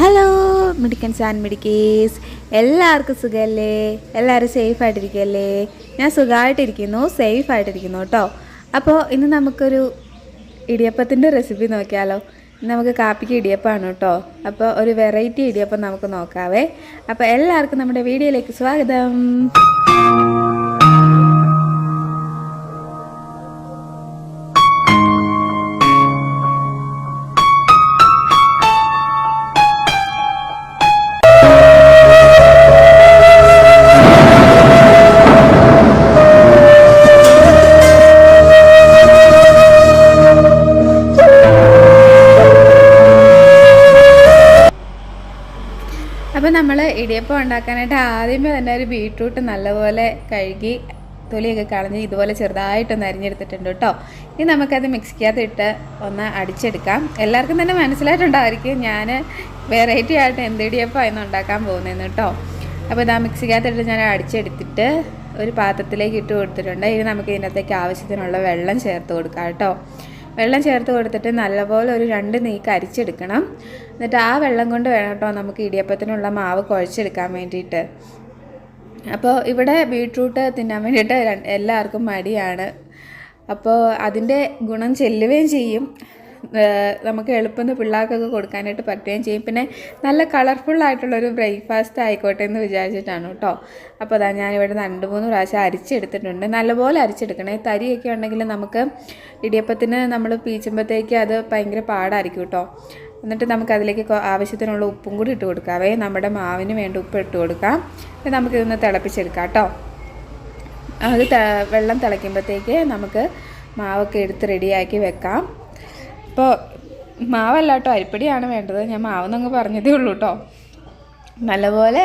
Hello മിടിക്കൻസ് and മിടിക്കേസ്. എല്ലാവർക്കും സുഖമല്ലേ എല്ലാവരും സേഫ് ആയിട്ടിരിക്കുകയല്ലേ ഞാൻ സുഖമായിട്ടിരിക്കുന്നു സേഫ് ആയിട്ടിരിക്കുന്നു കേട്ടോ. അപ്പോൾ ഇന്ന് നമുക്കൊരു ഇടിയപ്പത്തിന്റെ റെസിപ്പി നോക്കിയാലോ. നമുക്ക് കാപ്പിക്ക് ഇടിയപ്പമാണ് കേട്ടോ. അപ്പോൾ ഒരു വെറൈറ്റി ഇടിയപ്പം നമുക്ക് നോക്കാവേ. അപ്പോൾ എല്ലാവർക്കും നമ്മുടെ വീഡിയോയിലേക്ക് സ്വാഗതം. അപ്പോൾ നമ്മൾ ഇടിയപ്പം ഉണ്ടാക്കാനായിട്ട് ആദ്യമേ തന്നെ ഒരു ബീട്രൂട്ട് നല്ലപോലെ കഴുകി തൊലിയൊക്കെ കളഞ്ഞ് ഇതുപോലെ ചെറുതായിട്ടൊന്ന് അരിഞ്ഞെടുത്തിട്ടുണ്ട് കേട്ടോ. ഇനി നമുക്കത് മിക്സിക്കകത്ത് ഇട്ട് ഒന്ന് അടിച്ചെടുക്കാം. എല്ലാവർക്കും തന്നെ മനസ്സിലായിട്ടുണ്ടായിരിക്കും ഞാൻ വെറൈറ്റി ആയിട്ട് എന്ത് ഇടിയപ്പം ഇന്ന് ഉണ്ടാക്കാൻ പോകുന്നതെന്ന് കേട്ടോ. അപ്പോൾ ഇതാ മിക്സിക്കകത്ത് ഇട്ട് ഞാൻ അടിച്ചെടുത്തിട്ട് ഒരു പാത്രത്തിലേക്ക് ഇട്ട് കൊടുത്തിട്ടുണ്ട്. ഇനി നമുക്ക് ഇതിനകത്തേക്ക് ആവശ്യത്തിനുള്ള വെള്ളം ചേർത്ത് കൊടുക്കാം കേട്ടോ. വെള്ളം ചേർത്ത് കൊടുത്തിട്ട് നല്ലപോലെ ഒരു രണ്ട് നീക്ക് അരിച്ചെടുക്കണം എന്നിട്ട് ആ വെള്ളം കൊണ്ട് വേണം കേട്ടോ നമുക്ക് ഇടിയപ്പത്തിനുള്ള മാവ് കുഴച്ചെടുക്കാൻ വേണ്ടിയിട്ട്. അപ്പോൾ ഇവിടെ ബീട്രൂട്ട് തിന്നാൻ വേണ്ടിയിട്ട് എല്ലാവർക്കും മടിയാണ്. അപ്പോൾ അതിന്റെ ഗുണം ചെല്ലുകയും ചെയ്യും. നമുക്ക് എളുപ്പമെന്ന് പിള്ളേർക്കൊക്കെ കൊടുക്കാനായിട്ട് പറ്റുകയും ചെയ്യും. പിന്നെ നല്ല കളർഫുൾ ആയിട്ടുള്ളൊരു ബ്രേക്ക്ഫാസ്റ്റ് ആയിക്കോട്ടെ എന്ന് വിചാരിച്ചിട്ടാണ് കേട്ടോ. അപ്പോൾ അതാ ഞാനിവിടെ രണ്ട് മൂന്ന് പ്രാവശ്യം അരിച്ചെടുത്തിട്ടുണ്ട്. നല്ലപോലെ അരിച്ചെടുക്കണേ. തരിയൊക്കെ ഉണ്ടെങ്കിൽ നമുക്ക് ഇടിയപ്പത്തിന് നമ്മൾ പീച്ചുമ്പോഴത്തേക്ക് അത് ഭയങ്കര പാടായിരിക്കും കേട്ടോ. എന്നിട്ട് നമുക്ക് അതിലേക്ക് ആവശ്യത്തിനുള്ള ഉപ്പും കൂടി ഇട്ട് കൊടുക്കാവേ. നമ്മുടെ മാവിന് വേണ്ട ഉപ്പ് ഇട്ട് കൊടുക്കാം. നമുക്കിതൊന്ന് തിളപ്പിച്ചെടുക്കാം കേട്ടോ. അത് വെള്ളം തിളയ്ക്കുമ്പോഴത്തേക്ക് നമുക്ക് മാവൊക്കെ എടുത്ത് റെഡിയാക്കി വെക്കാം. ഇപ്പോൾ മാവല്ല കേട്ടോ അരിപ്പൊടിയാണ് വേണ്ടത്. ഞാൻ മാവെന്നങ്ങ് പറഞ്ഞതേ ഉള്ളൂ കേട്ടോ നല്ലപോലെ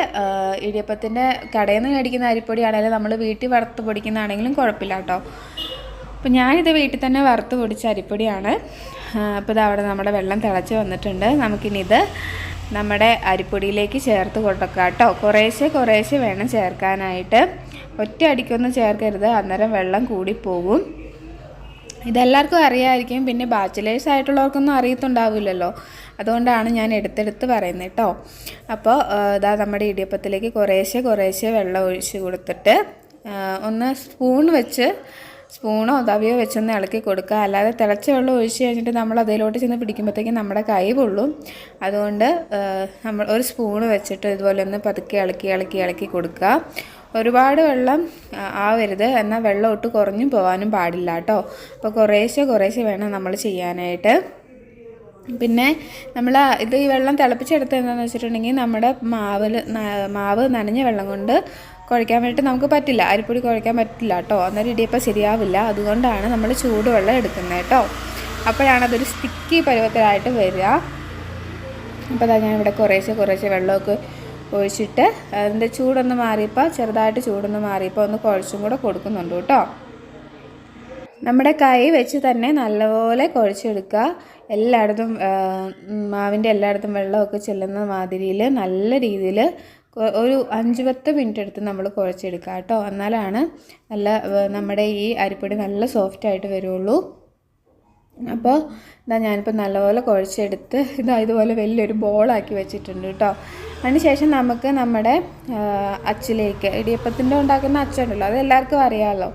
ഇടിയപ്പത്തിന്റെ കടയിൽ നിന്ന് മേടിക്കുന്ന അരിപ്പൊടിയാണെങ്കിലും നമ്മൾ വീട്ടിൽ വറുത്ത് പൊടിക്കുന്നതാണെങ്കിലും കുഴപ്പമില്ല കേട്ടോ അപ്പോൾ ഞാനിത് വീട്ടിൽ തന്നെ വറുത്ത് പൊടിച്ച അരിപ്പൊടിയാണ്. അപ്പോൾ ഇത് അവിടെ നമ്മുടെ വെള്ളം തിളച്ച് വന്നിട്ടുണ്ട്. നമുക്കിനി ഇത് നമ്മുടെ അരിപ്പൊടിയിലേക്ക് ചേർത്ത് കൊടുക്കാം കേട്ടോ കുറേശ്ശെ കുറേശ്ശെ വേണം ചേർക്കാനായിട്ട്. ഒറ്റ അടിക്കൊന്നും ചേർക്കരുത്. അന്നേരം വെള്ളം കൂടിപ്പോകും ഇതെല്ലാവർക്കും അറിയാമായിരിക്കും പിന്നെ ബാച്ചിലേഴ്സ് ആയിട്ടുള്ളവർക്കൊന്നും അറിയത്തുണ്ടാവില്ലല്ലോ. അതുകൊണ്ടാണ് ഞാൻ എടുത്തെടുത്ത് പറയുന്നത് കേട്ടോ അപ്പോൾ ഇതാ നമ്മുടെ ഇടിയപ്പത്തിലേക്ക് കുറേശ്ശെ കുറേശ്ശെ വെള്ളം ഒഴിച്ച് കൊടുത്തിട്ട് ഒന്ന് സ്പൂൺ വെച്ച് സ്പൂണോ തവിയോ വെച്ചൊന്ന് ഇളക്കി കൊടുക്കുക. അല്ലാതെ തിളച്ച വെള്ളം ഒഴിച്ച് കഴിഞ്ഞിട്ട് നമ്മൾ അതിലോട്ട് ചെന്ന് പിടിക്കുമ്പോഴത്തേക്കും നമ്മുടെ കൈ പൊള്ളും. അതുകൊണ്ട് നമ്മൾ ഒരു സ്പൂണ് വെച്ചിട്ട് ഇതുപോലെ ഒന്ന് പതുക്കെ ഇളക്കി ഇളക്കി ഇളക്കി കൊടുക്കുക. ഒരുപാട് വെള്ളം ആവരുത്. എന്നാൽ വെള്ളം ഒട്ട് കുറഞ്ഞു പോകാനും പാടില്ല കേട്ടോ. അപ്പോൾ കുറേശ്ശെ കുറേശ്ശെ വേണം നമ്മൾ ചെയ്യാനായിട്ട്. പിന്നെ നമ്മൾ ഇത് ഈ വെള്ളം തിളപ്പിച്ചെടുത്ത് എന്താണെന്ന് വെച്ചിട്ടുണ്ടെങ്കിൽ നമ്മുടെ മാവിൽ മാവ് നനഞ്ഞ വെള്ളം കൊണ്ട് കുഴയ്ക്കാൻ വേണ്ടിയിട്ട് നമുക്ക് പറ്റില്ല. അരിപ്പൊടി കുഴയ്ക്കാൻ പറ്റില്ല കേട്ടോ. അന്നേരം ഇടിയപ്പം ശരിയാവില്ല. അതുകൊണ്ടാണ് നമ്മൾ ചൂടുവെള്ളം എടുക്കുന്നത് കേട്ടോ. അപ്പോഴാണ് അതൊരു സ്റ്റിക്കി പരുവത്തിലായിട്ട് വരിക. അപ്പോൾ അതാ ഞാൻ ഇവിടെ കുറേശ്ശെ കുറേശ്ശെ വെള്ളമൊക്കെ ഒഴിച്ചിട്ട് അതിന്റെ ചൂടൊന്ന് മാറിയപ്പോൾ ചെറുതായിട്ട് ചൂടൊന്ന് മാറിയപ്പോൾ ഒന്ന് കുഴച്ചും കൂടെ കൊടുക്കുന്നുണ്ട് കേട്ടോ. നമ്മുടെ കൈ വെച്ച് തന്നെ നല്ലപോലെ കുഴച്ചെടുക്കുക. എല്ലായിടത്തും മാവിന്റെ എല്ലായിടത്തും വെള്ളമൊക്കെ ചെല്ലുന്ന മാതിരിയിൽ നല്ല രീതിയിൽ ഒരു അഞ്ച് പത്ത് മിനിറ്റ് എടുത്ത് നമ്മൾ കുഴച്ചെടുക്കുക കേട്ടോ. എന്നാലാണ് നല്ല നമ്മുടെ ഈ അരിപ്പൊടി നല്ല സോഫ്റ്റായിട്ട് വരുള്ളൂ. അപ്പോൾ ഇതാ ഞാനിപ്പോൾ നല്ലപോലെ കുഴച്ചെടുത്ത് ഇതാ ഇതുപോലെ വലിയൊരു ബോളാക്കി വെച്ചിട്ടുണ്ട് കേട്ടോ അതിനുശേഷം നമുക്ക് നമ്മുടെ അച്ചിലേക്ക് ഇടിയപ്പത്തിന്റെ ഉണ്ടാക്കുന്ന അച്ചുണ്ടല്ലോ അത് എല്ലാവർക്കും അറിയാമല്ലോ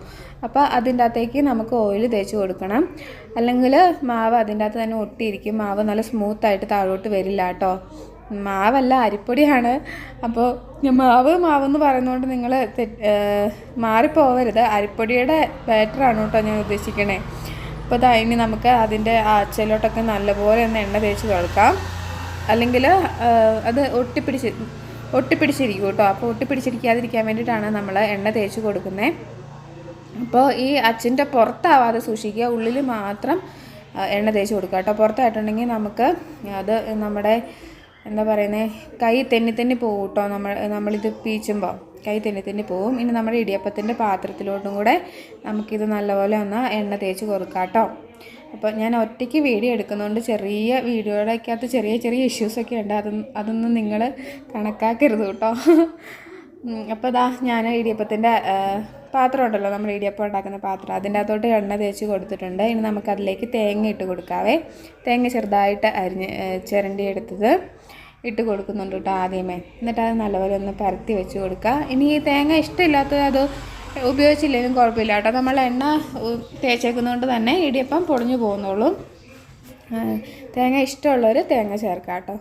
അപ്പോൾ അതിന്റെ അകത്തേക്ക് നമുക്ക് ഓയിൽ തേച്ച് കൊടുക്കണം. അല്ലെങ്കിൽ മാവ് അതിന്റെ അകത്ത് തന്നെ ഒട്ടിയിരിക്കും. മാവ് നല്ല സ്മൂത്തായിട്ട് താഴോട്ട് വരില്ല കേട്ടോ മാവല്ല അരിപ്പൊടിയാണ്. അപ്പോൾ മാവ് മാവെന്ന് പറയുന്നതുകൊണ്ട് നിങ്ങൾ മാറിപ്പോവരുത്. അരിപ്പൊടിയുടെ ബാറ്ററാണ് കേട്ടോ ഞാൻ ഉദ്ദേശിക്കണേ. അപ്പോൾ ഇതാ ഇനി നമുക്ക് അതിന്റെ ആച്ചയിലോട്ടൊക്കെ നല്ലപോലെ ഒന്ന് എണ്ണ തേച്ച് കൊടുക്കാം അല്ലെങ്കിൽ അത് ഒട്ടിപ്പിടിച്ച് ഒട്ടിപ്പിടിച്ചിരിക്കും കേട്ടോ. അപ്പോൾ ഒട്ടിപ്പിടിച്ചിരിക്കാതിരിക്കാൻ വേണ്ടിയിട്ടാണ് നമ്മൾ എണ്ണ തേച്ച് കൊടുക്കുന്നത് അപ്പോൾ ഈ അച്ചിന്റെ പുറത്താവാതെ സൂക്ഷിക്കുക. ഉള്ളിൽ മാത്രം എണ്ണ തേച്ച് കൊടുക്കുക കേട്ടോ. പുറത്തായിട്ടുണ്ടെങ്കിൽ നമുക്ക് അത് നമ്മുടെ എന്താ പറയുന്നത് കൈ തെന്നി തെന്നി പോകും കേട്ടോ. നമ്മൾ നമ്മളിത് പീച്ചുമ്പോൾ കൈ തെന്നി തെന്നി പോവും. ഇനി നമ്മുടെ ഇടിയപ്പത്തിന്റെ പാത്രത്തിലോട്ടും കൂടെ നമുക്കിത് നല്ലപോലെ ഒന്ന് എണ്ണ തേച്ച് കൊടുക്കാം കേട്ടോ. അപ്പോൾ ഞാൻ ഒറ്റയ്ക്ക് വീഡിയോ എടുക്കുന്നതുകൊണ്ട് ചെറിയ വീഡിയോയുടെ അകത്ത് ചെറിയ ചെറിയ ഇഷ്യൂസൊക്കെ ഉണ്ട്. അത് അതൊന്നും നിങ്ങൾ കണക്കാക്കരുത് കേട്ടോ. അപ്പോൾ ഇതാ ഞാൻ ഇടിയപ്പത്തിന്റെ പാത്രം ഉണ്ടല്ലോ നമ്മൾ ഇടിയപ്പം ഉണ്ടാക്കുന്ന പാത്രം. അതിന്റെ അകത്തോട്ട് എണ്ണ തേച്ച് കൊടുത്തിട്ടുണ്ട്. ഇനി നമുക്കതിലേക്ക് തേങ്ങ ഇട്ട് കൊടുക്കാവേ. തേങ്ങ ചെറുതായിട്ട് അരിഞ്ഞ് ചിരണ്ടി എടുത്തത്. ഇട്ട് കൊടുക്കുന്നുണ്ട് കേട്ടോ ആദ്യമേ. എന്നിട്ട് അത് നല്ലപോലെ ഒന്ന് പരത്തി വെച്ച് കൊടുക്കുക. ഇനി ഈ തേങ്ങ ഇഷ്ടമില്ലാത്തത് അത് ഉപയോഗിച്ചില്ലെങ്കിലും കുഴപ്പമില്ല കേട്ടോ. നമ്മൾ എണ്ണ തേച്ചേക്കുന്നതുകൊണ്ട് തന്നെ ഇടിയപ്പം പൊടിഞ്ഞു പോകുന്നുള്ളൂ. തേങ്ങ ഇഷ്ടമുള്ളവർ തേങ്ങ ചേർക്കാം കേട്ടോ.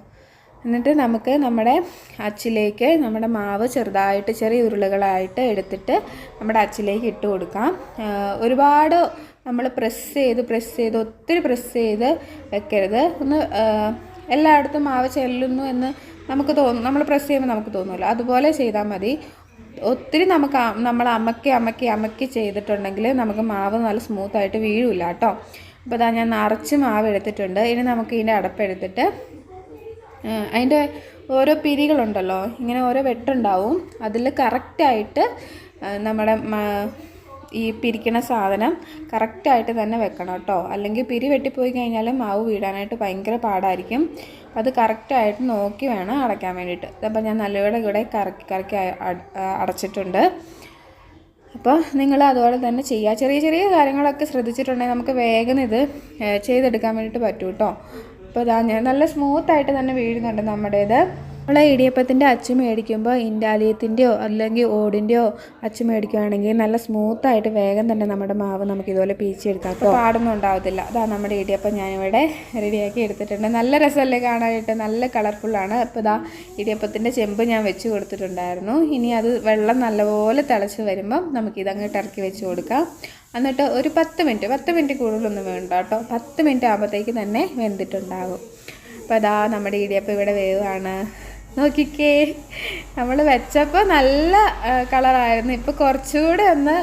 എന്നിട്ട് നമുക്ക് നമ്മുടെ അച്ചിലേക്ക് നമ്മുടെ മാവ് ചെറുതായിട്ട് ചെറിയ ഉരുളകളായിട്ട് എടുത്തിട്ട് നമ്മുടെ അച്ചിലേക്ക് ഇട്ട് കൊടുക്കാം. ഒരുപാട് നമ്മൾ പ്രസ് ചെയ്ത് പ്രസ് ചെയ്ത് ഒത്തിരി പ്രസ് ചെയ്ത് വെക്കരുത്. ഒന്ന് എല്ലായിടത്തും മാവ് ചെല്ലുന്നു എന്ന് നമുക്ക് തോന്നും നമ്മൾ പ്രസ് ചെയ്യുമ്പോൾ നമുക്ക് തോന്നുമല്ലോ അതുപോലെ ചെയ്താൽ മതി. ഒത്തിരി നമുക്ക് നമ്മൾ അമക്കി അമക്കി അമക്കി ചെയ്തിട്ടുണ്ടെങ്കിൽ നമുക്ക് മാവ് നല്ല സ്മൂത്തായിട്ട് വീഴില്ല കേട്ടോ. അപ്പോൾ ഇതാ ഞാൻ നിറച്ച് മാവ് എടുത്തിട്ടുണ്ട്. ഇനി നമുക്ക് ഇതിന്റെ അടപ്പെടുത്തിട്ട് അതിന്റെ ഓരോ പിരികളുണ്ടല്ലോ ഇങ്ങനെ ഓരോ വെട്ടുണ്ടാവും. അതിൽ കറക്റ്റായിട്ട് നമ്മുടെ ഈ പിരിക്കണ സാധനം കറക്റ്റായിട്ട് തന്നെ വെക്കണം കേട്ടോ. അല്ലെങ്കിൽ പിരി വെട്ടിപ്പോയി കഴിഞ്ഞാൽ മാവ് വീടാനായിട്ട് ഭയങ്കര പാടായിരിക്കും. അത് കറക്റ്റായിട്ട് നോക്കി വേണം അടയ്ക്കാൻ വേണ്ടിയിട്ട്. അപ്പോൾ ഞാൻ നല്ലവിടെ ഇവിടെ കറക്കി കറക്കി അടച്ചിട്ടുണ്ട്. അപ്പോൾ നിങ്ങൾ അതുപോലെ തന്നെ ചെയ്യുക. ചെറിയ ചെറിയ കാര്യങ്ങളൊക്കെ ശ്രദ്ധിച്ചിട്ടുണ്ടെങ്കിൽ നമുക്ക് വേഗം ഇത് ചെയ്തെടുക്കാൻ വേണ്ടിയിട്ട് പറ്റും കേട്ടോ. അപ്പോൾ ഇതാ ഞാൻ നല്ല സ്മൂത്തായിട്ട് തന്നെ വീഴുന്നുണ്ട് നമ്മുടേത്. നമ്മൾ ഇടിയപ്പത്തിന്റെ അച്ച് മേടിക്കുമ്പോൾ ഇൻഡാലിയത്തിന്റെയോ അല്ലെങ്കിൽ ഓടിന്റെയോ അച്ച് മേടിക്കുകയാണെങ്കിൽ നല്ല സ്മൂത്തായിട്ട് വേഗം തന്നെ നമ്മുടെ മാവ് നമുക്ക് ഇതുപോലെ പീച്ചെടുക്കാം അപ്പോൾ പാടൊന്നും ഉണ്ടാവത്തില്ല. അതാ നമ്മുടെ ഇടിയപ്പം ഞാനിവിടെ റെഡിയാക്കി എടുത്തിട്ടുണ്ട്. നല്ല രസമല്ലേ കാണാനായിട്ട്? നല്ല കളർഫുള്ളാണ് അപ്പോൾ ഇതാ ഇടിയപ്പത്തിന്റെ ചെമ്പ് ഞാൻ വെച്ച് കൊടുത്തിട്ടുണ്ടായിരുന്നു. ഇനി അത് വെള്ളം നല്ലപോലെ തിളച്ച് വരുമ്പം നമുക്ക് ഇതങ്ങോട്ട് ഇറക്കി വെച്ച് കൊടുക്കാം. എന്നിട്ട് ഒരു പത്ത് മിനിറ്റ് പത്ത് മിനിറ്റ് കൂടുതലൊന്നും വേണ്ട കേട്ടോ. പത്ത് മിനിറ്റ് ആകുമ്പോഴത്തേക്ക് തന്നെ വെന്തിട്ടുണ്ടാകും. അപ്പോൾ അതാ നമ്മുടെ ഇടിയപ്പം ഇവിടെ വേവാണ്. നോക്കിക്കേ. നമ്മൾ വെച്ചപ്പോൾ നല്ല കളറായിരുന്നു. ഇപ്പോൾ കുറച്ചുകൂടെ ഒന്ന്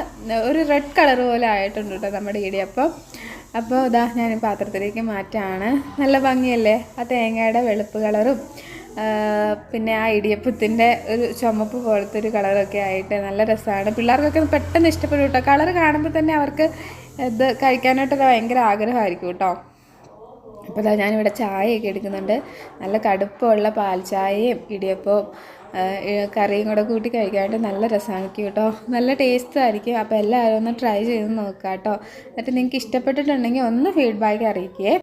ഒരു റെഡ് കളർ പോലെ ആയിട്ടുണ്ട് കേട്ടോ നമ്മുടെ ഇടിയപ്പം അപ്പോൾ ഇതാ ഞാൻ പാത്രത്തിലേക്ക് മാറ്റാണ്. നല്ല ഭംഗിയല്ലേ? ആ തേങ്ങയുടെ വെളുപ്പ് കളറും പിന്നെ ആ ഇടിയപ്പത്തിന്റെ ഒരു ചുമപ്പ് പോലത്തെ ഒരു കളറൊക്കെ ആയിട്ട് നല്ല രസമാണ് പിള്ളേർക്കൊക്കെ പെട്ടെന്ന് ഇഷ്ടപ്പെടും കേട്ടോ കളർ കാണുമ്പോൾ തന്നെ അവർക്ക് ഇത് കഴിക്കാനായിട്ടൊക്കെ ഭയങ്കര ആഗ്രഹമായിരിക്കും കേട്ടോ അപ്പോൾ ഇതാ ഞാനിവിടെ ചായയൊക്കെ എടുക്കുന്നുണ്ട്. നല്ല കടുപ്പമുള്ള പാൽ ചായയും ഇടിയപ്പവും കറിയും കൂടെ കൂട്ടി കഴിക്കാനായിട്ട് നല്ല രസമായിരിക്കും കേട്ടോ. നല്ല ടേസ്റ്റ് ആയിരിക്കും അപ്പോൾ എല്ലാവരും ഒന്ന് ട്രൈ ചെയ്ത് നോക്കുക കേട്ടോ. എന്നിട്ട് നിങ്ങൾക്ക് ഇഷ്ടപ്പെട്ടിട്ടുണ്ടെങ്കിൽ ഒന്ന് ഫീഡ്ബാക്ക് അറിയിക്കേ.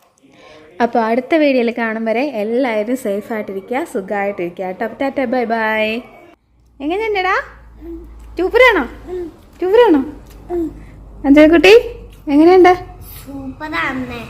അപ്പോൾ അടുത്ത വീഡിയോയിൽ കാണും വരെ എല്ലാവരും സേഫായിട്ടിരിക്കുക സുഖമായിട്ടിരിക്കുക കേട്ടോ. അപ്പോൾ ടാറ്റ ബൈ ബൈ. എങ്ങനെയുണ്ടടാ? ടൂപ്പറാണോ? ടൂപ്പറാണോ? അഞ്ജയക്കുട്ടി എങ്ങനെയുണ്ട്? സൂപ്പറാണ്